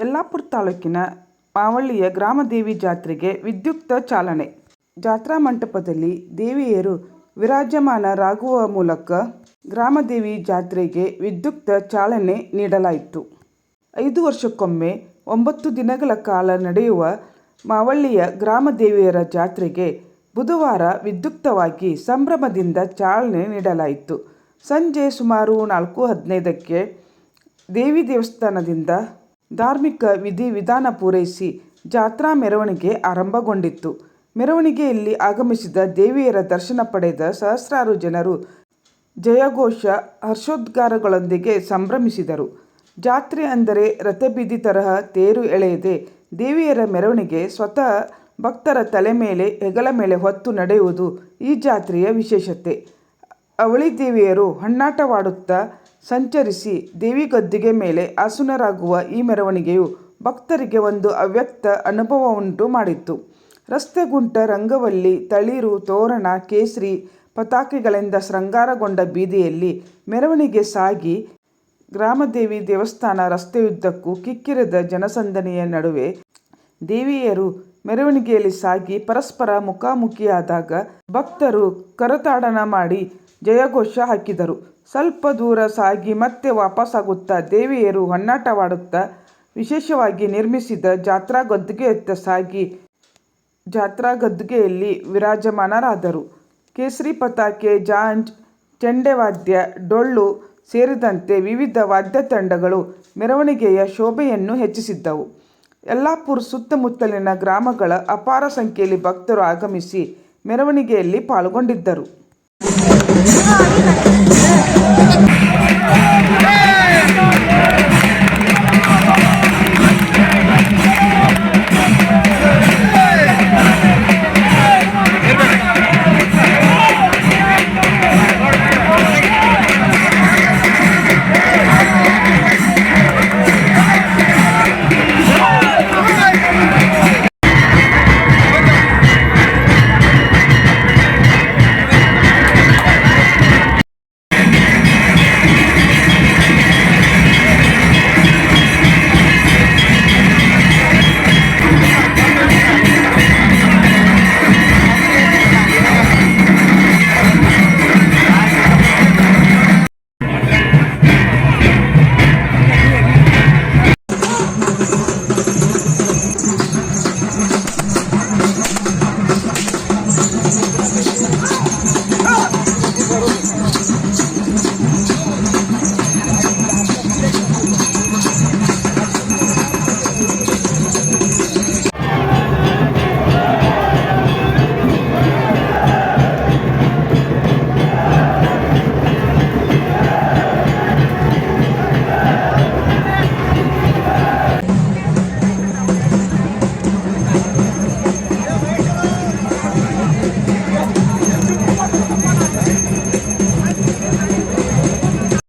ಯಲ್ಲಾಪುರ ತಾಲೂಕಿನ ಮಾವಳ್ಳಿಯ ಗ್ರಾಮದೇವಿ ಜಾತ್ರೆಗೆ ವಿದ್ಯುಕ್ತ ಚಾಲನೆ. ಜಾತ್ರಾ ಮಂಟಪದಲ್ಲಿ ದೇವಿಯರು ವಿರಾಜಮಾನರಾಗುವ ಮೂಲಕ ಗ್ರಾಮದೇವಿ ಜಾತ್ರೆಗೆ ವಿದ್ಯುಕ್ತ ಚಾಲನೆ ನೀಡಲಾಯಿತು. ಐದು ವರ್ಷಕ್ಕೊಮ್ಮೆ ಒಂಬತ್ತು ದಿನಗಳ ಕಾಲ ನಡೆಯುವ ಮಾವಳ್ಳಿಯ ಗ್ರಾಮದೇವಿಯರ ಜಾತ್ರೆಗೆ ಬುಧವಾರ ವಿದ್ಯುಕ್ತವಾಗಿ ಸಂಭ್ರಮದಿಂದ ಚಾಲನೆ ನೀಡಲಾಯಿತು. ಸಂಜೆ ಸುಮಾರು ನಾಲ್ಕು ಹದಿನೈದಕ್ಕೆ ದೇವಿ ದೇವಸ್ಥಾನದಿಂದ ಧಾರ್ಮಿಕ ವಿಧಿ ವಿಧಾನ ಪೂರೈಸಿ ಜಾತ್ರಾ ಮೆರವಣಿಗೆ ಆರಂಭಗೊಂಡಿತ್ತು. ಮೆರವಣಿಗೆಯಲ್ಲಿ ಆಗಮಿಸಿದ ದೇವಿಯರ ದರ್ಶನ ಪಡೆದ ಸಹಸ್ರಾರು ಜನರು ಜಯಘೋಷ ಹರ್ಷೋದ್ಗಾರಗಳೊಂದಿಗೆ ಸಂಭ್ರಮಿಸಿದರು. ಜಾತ್ರೆ ಅಂದರೆ ರಥಬೀದಿ ತರಹ ತೇರು ಎಳೆಯದೆ ದೇವಿಯರ ಮೆರವಣಿಗೆ ಸ್ವತಃ ಭಕ್ತರ ತಲೆ ಮೇಲೆ ಹೆಗಲ ಮೇಲೆ ಹೊತ್ತು ನಡೆಯುವುದು ಈ ಜಾತ್ರೆಯ ವಿಶೇಷತೆ. ಅವಳಿ ದೇವಿಯರು ಹಣ್ಣಾಟವಾಡುತ್ತಾ ಸಂಚರಿಸಿ ದೇವಿ ಗದ್ದಿಗೆ ಮೇಲೆ ಆಸುನರಾಗುವ ಈ ಮೆರವಣಿಗೆಯು ಭಕ್ತರಿಗೆ ಒಂದು ಅವ್ಯಕ್ತ ಅನುಭವವುಂಟು ಮಾಡಿತ್ತು. ರಸ್ತೆಗುಂಟ ರಂಗವಲ್ಲಿ, ತಳಿರು, ತೋರಣ, ಕೇಸರಿ ಪತಾಕೆಗಳಿಂದ ಶೃಂಗಾರಗೊಂಡ ಬೀದಿಯಲ್ಲಿ ಮೆರವಣಿಗೆ ಸಾಗಿ ಗ್ರಾಮದೇವಿ ದೇವಸ್ಥಾನ ರಸ್ತೆಯುದ್ದಕ್ಕೂ ಕಿಕ್ಕಿರಿದ ಜನಸಂದಣಿಯ ನಡುವೆ ದೇವಿಯರು ಮೆರವಣಿಗೆಯಲ್ಲಿ ಸಾಗಿ ಪರಸ್ಪರ ಮುಖಾಮುಖಿಯಾದಾಗ ಭಕ್ತರು ಕರತಾಡನ ಮಾಡಿ ಜಯಘೋಷ ಹಾಕಿದರು. ಸ್ವಲ್ಪ ದೂರ ಸಾಗಿ ಮತ್ತೆ ವಾಪಸ್ಸಾಗುತ್ತಾ ದೇವಿಯರು ಹೊನ್ನಾಟವಾಡುತ್ತಾ ವಿಶೇಷವಾಗಿ ನಿರ್ಮಿಸಿದ ಜಾತ್ರಾ ಗದ್ದುಗೆಯತ್ತ ಸಾಗಿ ಜಾತ್ರಾ ಗದ್ದುಗೆಯಲ್ಲಿ ವಿರಾಜಮಾನರಾದರು. ಕೇಸರಿ ಪತಾಕೆ, ಜಾಂಜ್, ಚೆಂಡೆವಾದ್ಯ, ಡೊಳ್ಳು ಸೇರಿದಂತೆ ವಿವಿಧ ವಾದ್ಯ ತಂಡಗಳು ಮೆರವಣಿಗೆಯ ಶೋಭೆಯನ್ನು ಹೆಚ್ಚಿಸಿದ್ದವು. ಯಲ್ಲಾಪುರ್ ಸುತ್ತಮುತ್ತಲಿನ ಗ್ರಾಮಗಳ ಅಪಾರ ಸಂಖ್ಯೆಯಲ್ಲಿ ಭಕ್ತರು ಆಗಮಿಸಿ ಮೆರವಣಿಗೆಯಲ್ಲಿ ಪಾಲ್ಗೊಂಡಿದ್ದರು. เออนี่แหละ